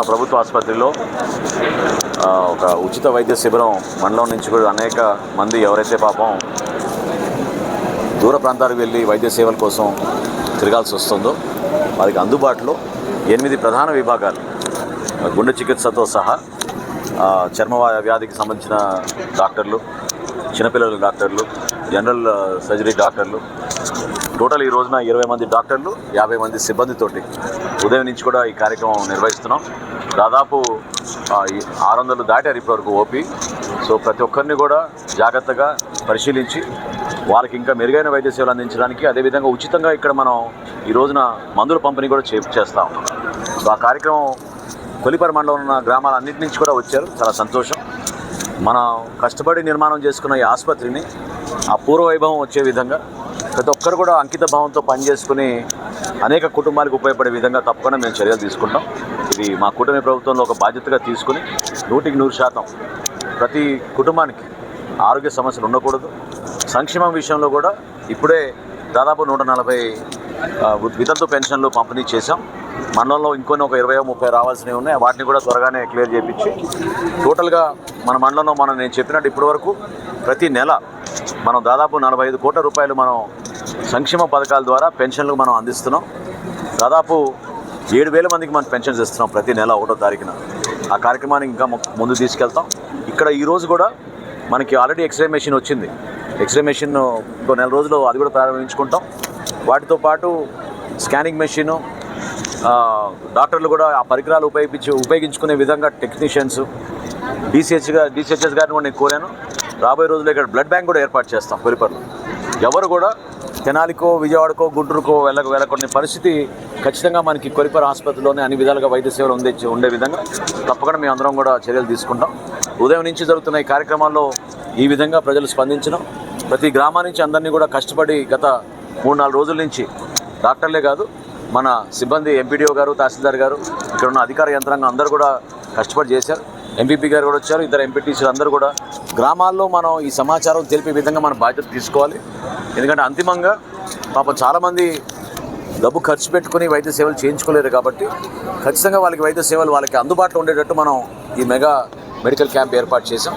ప్రభుత్వ ఆసుపత్రిలో ఒక ఉచిత వైద్య శిబిరం మండలం నుంచి కూడా అనేక మంది ఎవరైతే పాపం దూర ప్రాంతాలకు వెళ్ళి వైద్య సేవల కోసం తిరగాల్సి వస్తుందో వారికి అందుబాటులో ఎనిమిది ప్రధాన విభాగాలు గుండె చికిత్సతో సహా చర్మ వ్యాధికి సంబంధించిన డాక్టర్లు చిన్నపిల్లల డాక్టర్లు జనరల్ సర్జరీ డాక్టర్లు టోటల్ ఈ రోజున ఇరవై మంది డాక్టర్లు యాభై మంది సిబ్బందితోటి ఉదయం నుంచి కూడా ఈ కార్యక్రమం నిర్వహిస్తున్నాం. దాదాపు ఆరు వందలు దాటారు ఇప్పటివరకు ఓపీ. సో ప్రతి ఒక్కరిని కూడా జాగ్రత్తగా పరిశీలించి వారికి ఇంకా మెరుగైన వైద్య సేవలు అందించడానికి అదేవిధంగా ఉచితంగా ఇక్కడ మనం ఈ రోజున మందుల పంపిణీ కూడా చే చేస్తాం సో ఆ కార్యక్రమం కొలిపర మండలం ఉన్న గ్రామాలన్నింటి నుంచి కూడా వచ్చారు. చాలా సంతోషం. మనం కష్టపడి నిర్మాణం చేసుకున్న ఈ ఆసుపత్రిని ఆ పూర్వ వైభవం వచ్చే విధంగా ప్రతి ఒక్కరు కూడా అంకిత భావంతో పనిచేసుకుని అనేక కుటుంబాలకు ఉపయోగపడే విధంగా తప్పకుండా మేము చర్యలు తీసుకుంటాం. ఇది మా కూటమి ప్రభుత్వంలో ఒక బాధ్యతగా తీసుకుని నూటికి నూరు శాతం ప్రతి కుటుంబానికి ఆరోగ్య సమస్యలు ఉండకూడదు. సంక్షేమం విషయంలో కూడా ఇప్పుడే దాదాపు నూట నలభై వితంతు పెన్షన్లు పంపిణీ చేశాం. మండలంలో ఇంకొన్ని ఒక ఇరవై ముప్పై రావాల్సినవి ఉన్నాయి. వాటిని కూడా త్వరగానే క్లియర్ చేయించి టోటల్గా మన మండలంలో మనం నేను చెప్పినట్టు ఇప్పటివరకు ప్రతి నెల మనం దాదాపు నలభై ఐదు కోట్ల రూపాయలు మనం సంక్షేమ పథకాల ద్వారా పెన్షన్లు మనం అందిస్తున్నాం. దాదాపు ఏడు వేల మందికి మనం పెన్షన్స్ ఇస్తున్నాం ప్రతి నెల ఒకటో తారీఖున. ఆ కార్యక్రమాన్ని ఇంకా ముందు తీసుకెళ్తాం. ఇక్కడ ఈరోజు కూడా మనకి ఆల్రెడీ ఎక్స్రే మెషిన్ వచ్చింది. ఎక్స్రే మెషిన్ ఇంకో నెల రోజులు అది కూడా ప్రారంభించుకుంటాం. వాటితో పాటు స్కానింగ్ మెషిను డాక్టర్లు కూడా ఆ పరికరాలు ఉపయోగించి ఉపయోగించుకునే విధంగా టెక్నీషియన్స్ డీసీహెచ్గా డీసీహెచ్ఎస్ గారిని కూడా నేను కోరాను. రాబోయే రోజుల్లో ఇక్కడ బ్లడ్ బ్యాంక్ కూడా ఏర్పాటు చేస్తాం కొరిపర్లో ఎవరు కూడా తెనాలికో విజయవాడకో గుంటూరుకో వెళ్ళక వెళ్ళకూడని పరిస్థితి ఖచ్చితంగా మనకి కొరిపర ఆసుపత్రిలోనే అన్ని విధాలుగా వైద్య సేవలు ఉండే ఉండే విధంగా తప్పకుండా మేము అందరం కూడా చర్యలు తీసుకుంటాం. ఉదయం నుంచి జరుగుతున్న ఈ కార్యక్రమాల్లో ఈ విధంగా ప్రజలు స్పందించడం ప్రతి గ్రామా నుంచి అందరినీ కూడా కష్టపడి గత మూడు నాలుగు రోజుల నుంచి డాక్టర్లే కాదు మన సిబ్బంది ఎంపీడీఓ గారు తహసీల్దార్ గారు ఇక్కడ ఉన్న అధికార యంత్రాంగం అందరూ కూడా కష్టపడి చేశారు. ఎంపీపీ గారు కూడా వచ్చారు ఇద్దరు ఎంపీటీసీలు అందరూ కూడా. గ్రామాల్లో మనం ఈ సమాచారం తెలిపే విధంగా మన బాధ్యత తీసుకోవాలి. ఎందుకంటే అంతిమంగా పాపం చాలామంది డబ్బు ఖర్చు పెట్టుకుని వైద్య సేవలు చేయించుకోలేరు కాబట్టి ఖచ్చితంగా వాళ్ళకి వైద్య సేవలు వాళ్ళకి అందుబాటులో ఉండేటట్టు మనం ఈ మెగా మెడికల్ క్యాంప్ ఏర్పాటు చేసాం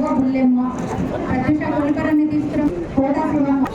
బుల్లెమ్మ ప్రత్యూష కొలకరాన్ని తీసుకురా కోటా శివమ్మ